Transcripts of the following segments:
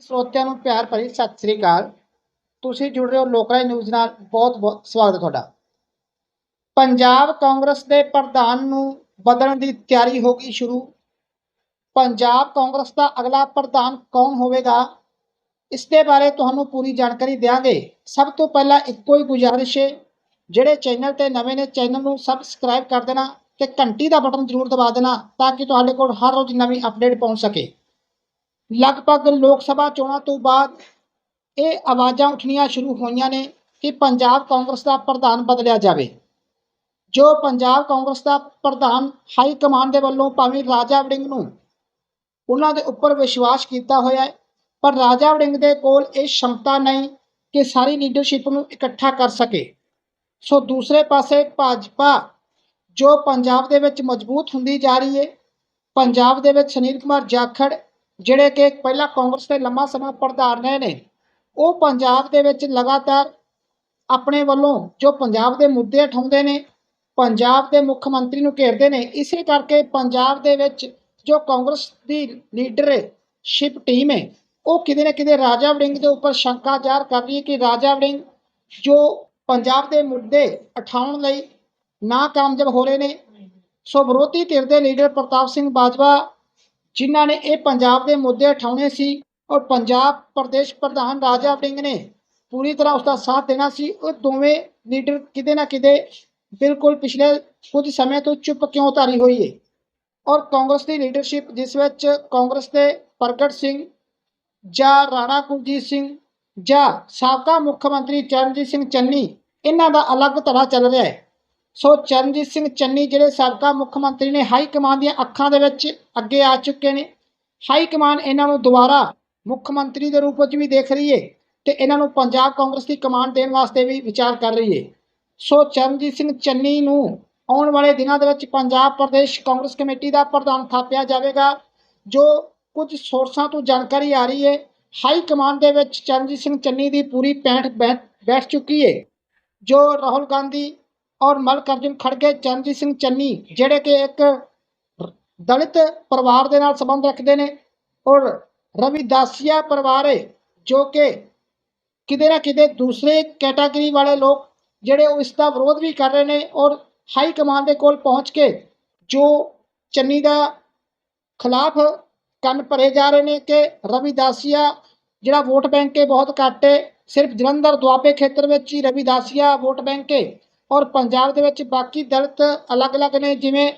ਸਰੋਤਿਆਂ ਨੂੰ ਪਿਆਰ ਭਰੀ ਸਤਿ ਸ੍ਰੀ ਅਕਾਲ। ਤੁਸੀਂ ਜੁੜ ਰਹੇ ਹੋ ਲੋਕਰਾਜ ਨਿਊਜ਼ ਨਾਲ। ਬਹੁਤ ਬਹੁਤ ਸਵਾਗਤ ਤੁਹਾਡਾ। ਪੰਜਾਬ ਕਾਂਗਰਸ ਦੇ ਪ੍ਰਧਾਨ ਨੂੰ ਬਦਲਣ ਦੀ ਤਿਆਰੀ ਹੋ ਗਈ ਸ਼ੁਰੂ। ਪੰਜਾਬ ਕਾਂਗਰਸ ਦਾ ਅਗਲਾ ਪ੍ਰਧਾਨ ਕੌਣ ਹੋਵੇਗਾ? ਇਸ ਦੇ ਬਾਰੇ ਤੁਹਾਨੂੰ ਪੂਰੀ ਜਾਣਕਾਰੀ ਦਿਆਂਗੇ। ਸਭ ਤੋਂ ਪਹਿਲਾਂ ਇੱਕੋ ਹੀ ਗੁਜ਼ਾਰਿਸ਼ ਹੈ। ਜਿਹੜੇ ਚੈਨਲ ਤੇ ਨਵੇਂ ਨੇ, ਚੈਨਲ ਨੂੰ ਸਬਸਕ੍ਰਾਈਬ ਕਰ ਦੇਣਾ ਤੇ ਘੰਟੀ ਦਾ ਬਟਨ ਜ਼ਰੂਰ ਦਬਾ ਦੇਣਾ ਤਾਂ ਕਿ ਤੁਹਾਡੇ ਕੋਲ ਹਰ ਰੋਜ਼ ਨਵੀਂ ਅਪਡੇਟ ਪਹੁੰਚ ਸਕੇ। ਲਗਭਗ ਲੋਕ ਸਭਾ ਚੋਣਾਂ ਤੋਂ ਬਾਅਦ ਇਹ ਆਵਾਜ਼ਾਂ ਉੱਠਣੀਆਂ ਸ਼ੁਰੂ ਹੋਈਆਂ ਨੇ ਕਿ ਪੰਜਾਬ ਕਾਂਗਰਸ ਦਾ ਪ੍ਰਧਾਨ ਬਦਲਿਆ ਜਾਵੇ। ਜੋ ਪੰਜਾਬ ਕਾਂਗਰਸ ਦਾ ਪ੍ਰਧਾਨ ਹਾਈ ਕਮਾਂਡ ਦੇ ਵੱਲੋਂ ਭਾਵੇਂ ਰਾਜਾ ਵੜਿੰਗ ਨੂੰ ਉਹਨਾਂ ਦੇ ਉੱਪਰ ਵਿਸ਼ਵਾਸ ਕੀਤਾ ਹੋਇਆ ਹੈ, ਪਰ ਰਾਜਾ ਵੜਿੰਗ ਦੇ ਕੋਲ ਇਹ ਸ਼ਮਤਾ ਨਹੀਂ ਕਿ ਸਾਰੀ ਲੀਡਰਸ਼ਿਪ ਨੂੰ ਇਕੱਠਾ ਕਰ ਸਕੇ। ਸੋ ਦੂਸਰੇ ਪਾਸੇ ਭਾਜਪਾ, ਜੋ ਪੰਜਾਬ ਦੇ ਵਿੱਚ ਮਜ਼ਬੂਤ ਹੁੰਦੀ ਜਾ ਰਹੀ ਹੈ, ਪੰਜਾਬ ਦੇ ਵਿੱਚ ਸੁਨੀਲ ਕੁਮਾਰ ਜਾਖੜ ਜਿਹੜੇ ਕਿ ਪਹਿਲਾਂ ਕਾਂਗਰਸ ਦੇ ਲੰਮਾ ਸਮਾਂ ਪ੍ਰਧਾਨ ਰਹੇ ਨੇ, ਉਹ ਪੰਜਾਬ ਦੇ ਵਿੱਚ ਲਗਾਤਾਰ ਆਪਣੇ ਵੱਲੋਂ ਜੋ ਪੰਜਾਬ ਦੇ ਮੁੱਦੇ ਉਠਾਉਂਦੇ ਨੇ, ਪੰਜਾਬ ਦੇ ਮੁੱਖ ਮੰਤਰੀ ਨੂੰ ਘੇਰਦੇ ਨੇ, ਇਸੇ ਕਰਕੇ ਪੰਜਾਬ ਦੇ ਵਿੱਚ ਜੋ ਕਾਂਗਰਸ ਦੀ ਲੀਡਰਸ਼ਿਪ ਟੀਮ ਹੈ, ਉਹ ਕਿਤੇ ਨਾ ਕਿਤੇ ਰਾਜਾ ਵੜਿੰਗ ਦੇ ਉੱਪਰ ਸ਼ੰਕਾ ਜ਼ਾਹਰ ਕਰ ਰਹੀ ਹੈ ਕਿ ਰਾਜਾ ਵੜਿੰਗ ਜੋ ਪੰਜਾਬ ਦੇ ਮੁੱਦੇ ਉਠਾਉਣ ਲਈ ਨਾਕਾਮਯਾਬ ਹੋ ਰਹੇ ਨੇ, ਸੋ ਵਿਰੋਧੀ ਧਿਰ ਦੇ ਲੀਡਰ ਪ੍ਰਤਾਪ ਸਿੰਘ ਬਾਜਵਾ ਜਿਨ੍ਹਾਂ ਨੇ ਇਹ ਪੰਜਾਬ ਦੇ ਮੁੱਦੇ ਉਠਾਉਣੇ ਸੀ ਔਰ ਪੰਜਾਬ ਪ੍ਰਦੇਸ਼ ਪ੍ਰਧਾਨ ਰਾਜਾ ਵੜਿੰਗ ਨੇ ਪੂਰੀ ਤਰ੍ਹਾਂ ਉਸ ਦਾ ਸਾਥ ਦੇਣਾ ਸੀ, ਉਹ ਦੋਵੇਂ ਲੀਡਰ ਕਿਤੇ ਨਾ ਕਿਤੇ ਬਿਲਕੁਲ ਪਿਛਲੇ ਕੁਝ ਸਮੇਂ ਤੋਂ ਚੁੱਪ ਕਿਉਂ ਧਾਰੀ ਹੋਈ ਹੈ ਔਰ ਕਾਂਗਰਸ ਦੀ ਲੀਡਰਸ਼ਿਪ ਜਿਸ ਵਿੱਚ ਕਾਂਗਰਸ ਦੇ ਪ੍ਰਗਟ ਸਿੰਘ ਜਾਂ ਰਾਣਾ ਕੁਲਜੀਤ ਸਿੰਘ ਜਾਂ ਸਾਬਕਾ ਮੁੱਖ ਮੰਤਰੀ ਚਰਨਜੀਤ ਸਿੰਘ ਚੰਨੀ, ਇਹਨਾਂ ਦਾ ਅਲੱਗ ਧੜਾ ਚੱਲ ਰਿਹਾ ਹੈ ਸੋ ਚਰਨਜੀਤ ਸਿੰਘ ਚੰਨੀ ਜਿਹੜੇ ਸਾਬਕਾ ਮੁੱਖ ਮੰਤਰੀ ਨੇ ਹਾਈ ਕਮਾਂਡ ਦੀਆਂ ਅੱਖਾਂ ਦੇ ਵਿੱਚ ਅੱਗੇ ਆ ਚੁੱਕੇ ਨੇ। ਹਾਈ ਕਮਾਂਡ ਇਹਨਾਂ ਨੂੰ ਦੁਬਾਰਾ ਮੁੱਖ ਮੰਤਰੀ ਦੇ ਰੂਪ ਵਿੱਚ ਵੀ ਦੇਖ ਰਹੀ ਹੈ ਤੇ ਇਹਨਾਂ ਨੂੰ ਪੰਜਾਬ ਕਾਂਗਰਸ ਦੀ ਕਮਾਂਡ ਦੇਣ ਵਾਸਤੇ ਵੀ ਵਿਚਾਰ ਕਰ ਰਹੀ ਹੈ ਸੋ ਚਰਨਜੀਤ ਸਿੰਘ ਚੰਨੀ ਨੂੰ ਆਉਣ ਵਾਲੇ ਦਿਨਾਂ ਦੇ ਵਿੱਚ ਪੰਜਾਬ ਪ੍ਰਦੇਸ਼ ਕਾਂਗਰਸ ਕਮੇਟੀ ਦਾ ਪ੍ਰਧਾਨ ਥਾਪਿਆ ਜਾਵੇਗਾ, ਜੋ ਕੁਝ ਸੋਰਸਾਂ ਤੋਂ ਜਾਣਕਾਰੀ ਆ ਰਹੀ ਹੈ ਹਾਈ ਕਮਾਂਡ ਦੇ ਵਿੱਚ ਚਰਨਜੀਤ ਸਿੰਘ ਚੰਨੀ ਦੀ ਪੂਰੀ ਪੈਂਠ ਬੈਠ ਬੈਠ ਚੁੱਕੀ ਹੈ ਜੋ ਰਾਹੁਲ ਗਾਂਧੀ ਔਰ ਮਲਕਾਰਜੁਨ ਖੜਗੇ ਚਰਨਜੀਤ ਸਿੰਘ ਚੰਨੀ, ਜਿਹੜੇ ਕਿ ਇੱਕ ਦਲਿਤ ਪਰਿਵਾਰ ਦੇ ਨਾਲ ਸੰਬੰਧ ਰੱਖਦੇ ਨੇ ਔਰ ਰਵਿਦਾਸੀਆ ਪਰਿਵਾਰ ਹੈ, ਜੋ ਕਿ ਕਿਤੇ ਨਾ ਕਿਤੇ ਦੂਸਰੇ ਕੈਟਾਗਰੀ ਵਾਲੇ ਲੋਕ ਜਿਹੜੇ ਉਹ ਇਸ ਦਾ ਵਿਰੋਧ ਵੀ ਕਰ ਰਹੇ ਨੇ ਔਰ ਹਾਈ ਕਮਾਨ ਦੇ ਕੋਲ ਪਹੁੰਚ ਕੇ ਜੋ ਚੰਨੀ ਦਾ ਖਿਲਾਫ ਕੰਨ ਭਰੇ ਜਾ ਰਹੇ ਨੇ ਕਿ ਰਵਿਦਾਸੀਆ ਜਿਹੜਾ ਵੋਟ ਬੈਂਕ ਹੈ ਬਹੁਤ ਘੱਟ ਹੈ, ਸਿਰਫ ਜਲੰਧਰ ਦੁਆਬੇ ਖੇਤਰ ਵਿੱਚ ਹੀ ਰਵਿਦਾਸੀਆ ਵੋਟ ਬੈਂਕ ਹੈ ਔਰ ਪੰਜਾਬ ਦੇ ਵਿੱਚ ਬਾਕੀ ਦਲਿਤ ਅਲੱਗ-ਅਲੱਗ ਨੇ, ਜਿਵੇਂ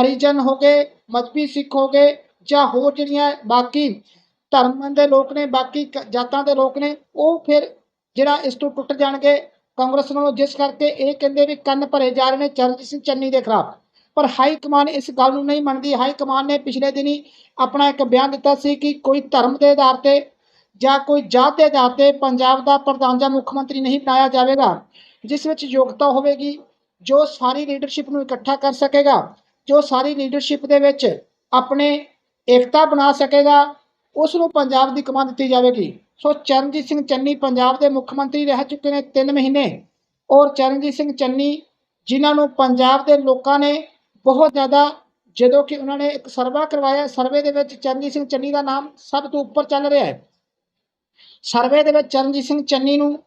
ਹਰੀਜਨ ਹੋ ਗਏ ਮਜਬੀ ਸਿੱਖ ਹੋ ਗਏ ਜਾਂ ਹੋਰ ਜਿਹੜੀਆਂ ਬਾਕੀ ਧਰਮਾਂ ਦੇ ਲੋਕ ਨੇ, ਬਾਕੀ ਕ- ਜਾਤਾਂ ਦੇ ਲੋਕ ਨੇ, ਉਹ ਫਿਰ ਜਿਹੜਾ ਇਸ ਤੋਂ ਟੁੱਟ ਜਾਣਗੇ ਕਾਂਗਰਸ ਨਾਲੋਂ, ਜਿਸ ਕਰਕੇ ਇਹ ਕਹਿੰਦੇ ਵੀ ਕੰਨ ਭਰੇ ਜਾ ਰਹੇ ਨੇ ਚਰਨਜੀਤ ਸਿੰਘ ਚੰਨੀ ਦੇ ਖਿਲਾਫ। ਪਰ ਹਾਈ ਕਮਾਨ ਇਸ ਗੱਲ ਨੂੰ ਨਹੀਂ ਮੰਨਦੀ। ਹਾਈ ਕਮਾਨ ਨੇ ਪਿਛਲੇ ਦਿਨੀ ਆਪਣਾ ਇੱਕ ਬਿਆਨ ਦਿੱਤਾ ਸੀ ਕਿ ਕੋਈ ਧਰਮ ਦੇ ਆਧਾਰ ਤੇ ਜਾਂ ਕੋਈ ਜਾਤ ਦੇ ਆਧਾਰ ਤੇ ਪੰਜਾਬ ਦਾ ਪ੍ਰਧਾਨ ਜਾਂ ਮੁੱਖ ਮੰਤਰੀ ਨਹੀਂ ਬਣਾਇਆ ਜਾਵੇਗਾ। ਜਿਸ ਵਿੱਚ ਯੋਗਤਾ ਹੋਵੇਗੀ, ਜੋ ਸਾਰੀ ਲੀਡਰਸ਼ਿਪ ਨੂੰ ਇਕੱਠਾ ਕਰ ਸਕੇਗਾ, ਜੋ ਸਾਰੀ ਲੀਡਰਸ਼ਿਪ ਦੇ ਵਿੱਚ ਆਪਣੇ ਏਕਤਾ ਬਣਾ ਸਕੇਗਾ ਉਸ ਨੂੰ ਪੰਜਾਬ ਦੀ ਕਮਾਨ ਦਿੱਤੀ ਜਾਵੇਗੀ। ਸੋ ਚਰਨਜੀਤ ਸਿੰਘ ਚੰਨੀ ਪੰਜਾਬ ਦੇ ਮੁੱਖ ਮੰਤਰੀ ਰਹਿ ਚੁੱਕੇ ਨੇ 3 ਮਹੀਨੇ। ਔਰ ਚਰਨਜੀਤ ਸਿੰਘ ਚੰਨੀ ਜਿਨ੍ਹਾਂ ਨੂੰ ਪੰਜਾਬ ਦੇ ਲੋਕਾਂ ਨੇ ਬਹੁਤ ਜ਼ਿਆਦਾ, ਜਦੋਂ ਕਿ ਉਹਨਾਂ ਨੇ ਇੱਕ ਸਰਵਾ ਕਰਵਾਇਆ, ਸਰਵੇ ਦੇ ਵਿੱਚ ਚਰਨਜੀਤ ਸਿੰਘ ਚੰਨੀ ਦਾ ਨਾਮ ਸਭ ਤੋਂ ਉੱਪਰ ਚੱਲ ਰਿਹਾ ਹੈ। ਸਰਵੇ ਦੇ ਵਿੱਚ ਚਰਨਜੀਤ ਸਿੰਘ ਚੰਨੀ ਨੂੰ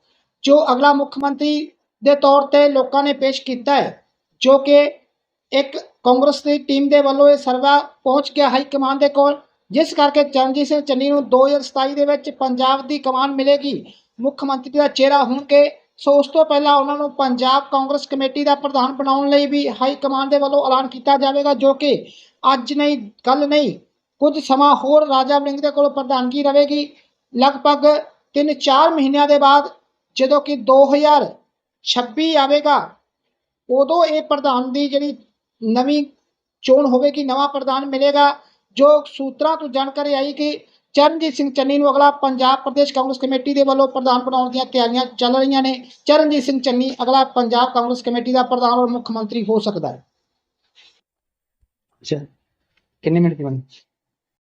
ਜੋ ਅਗਲਾ ਮੁੱਖ ਮੰਤਰੀ ਦੇ ਤੌਰ ਤੇ ਲੋਕਾਂ ਨੇ ਪੇਸ਼ ਕੀਤਾ ਹੈ, ਜੋ ਕਿ ਇੱਕ ਕਾਂਗਰਸ ਦੀ ਟੀਮ ਦੇ ਵੱਲੋਂ ਇਹ ਸਰਵਾ ਪਹੁੰਚ ਗਿਆ ਹਾਈ ਕਮਾਂਡ ਦੇ ਕੋਲ, ਜਿਸ ਕਰਕੇ ਚਰਨਜੀਤ ਸਿੰਘ ਚੰਨੀ ਨੂੰ 2027 ਦੇ ਵਿੱਚ ਪੰਜਾਬ ਦੀ ਕਮਾਨ ਮਿਲੇਗੀ। ਮੁੱਖ ਮੰਤਰੀ ਦਾ ਚਿਹਰਾ ਹੋਣਗੇ ਸੋ ਉਸ ਤੋਂ ਪਹਿਲਾਂ ਉਹਨਾਂ ਨੂੰ ਪੰਜਾਬ ਕਾਂਗਰਸ ਕਮੇਟੀ ਦਾ ਪ੍ਰਧਾਨ ਬਣਾਉਣ ਲਈ ਵੀ ਹਾਈ ਕਮਾਂਡ ਦੇ ਵੱਲੋਂ ਐਲਾਨ ਕੀਤਾ ਜਾਵੇਗਾ, ਜੋ ਕਿ ਅੱਜ ਨਹੀਂ ਕੱਲ ਨਹੀਂ, ਕੁਝ ਸਮਾਂ ਹੋਰ ਰਾਜਾ ਵੜਿੰਗ ਦੇ ਕੋਲ ਪ੍ਰਧਾਨਗੀ ਰਹੇਗੀ ਲਗਭਗ 3-4 ਮਹੀਨਿਆਂ ਦੇ ਬਾਅਦ ਜਦੋਂ ਕਿ 2026 ਆਵੇਗਾ, ਉਦੋਂ ਇਹ ਪ੍ਰਧਾਨ ਦੀ ਜਿਹੜੀ ਨਵੀਂ ਚੋਣ ਹੋਵੇਗੀ, ਨਵਾਂ ਪ੍ਰਧਾਨ ਮਿਲੇਗਾ, ਜੋ ਸੂਤਰਾਂ ਤੋਂ ਜਾਣਕਾਰੀ ਆਈ ਕਿ ਚਰਨਜੀਤ ਸਿੰਘ ਚੰਨੀ ਨੂੰ ਅਗਲਾ ਪੰਜਾਬ ਪ੍ਰਦੇਸ਼ ਕਾਂਗਰਸ ਕਮੇਟੀ ਦੇ ਵੱਲੋਂ ਪ੍ਰਧਾਨ ਬਣਾਉਣ ਦੀਆਂ ਤਿਆਰੀਆਂ ਚੱਲ ਰਹੀਆਂ ਨੇ। ਚਰਨਜੀਤ ਸਿੰਘ ਚੰਨੀ ਅਗਲਾ ਪੰਜਾਬ ਕਾਂਗਰਸ ਕਮੇਟੀ ਦਾ ਪ੍ਰਧਾਨ ਔਰ ਮੁੱਖ ਮੰਤਰੀ ਹੋ ਸਕਦਾ ਹੈ। ਅੱਛਾ, ਕਿੰਨੇ ਮਿੰਟ ਦੀ ਬਣੀ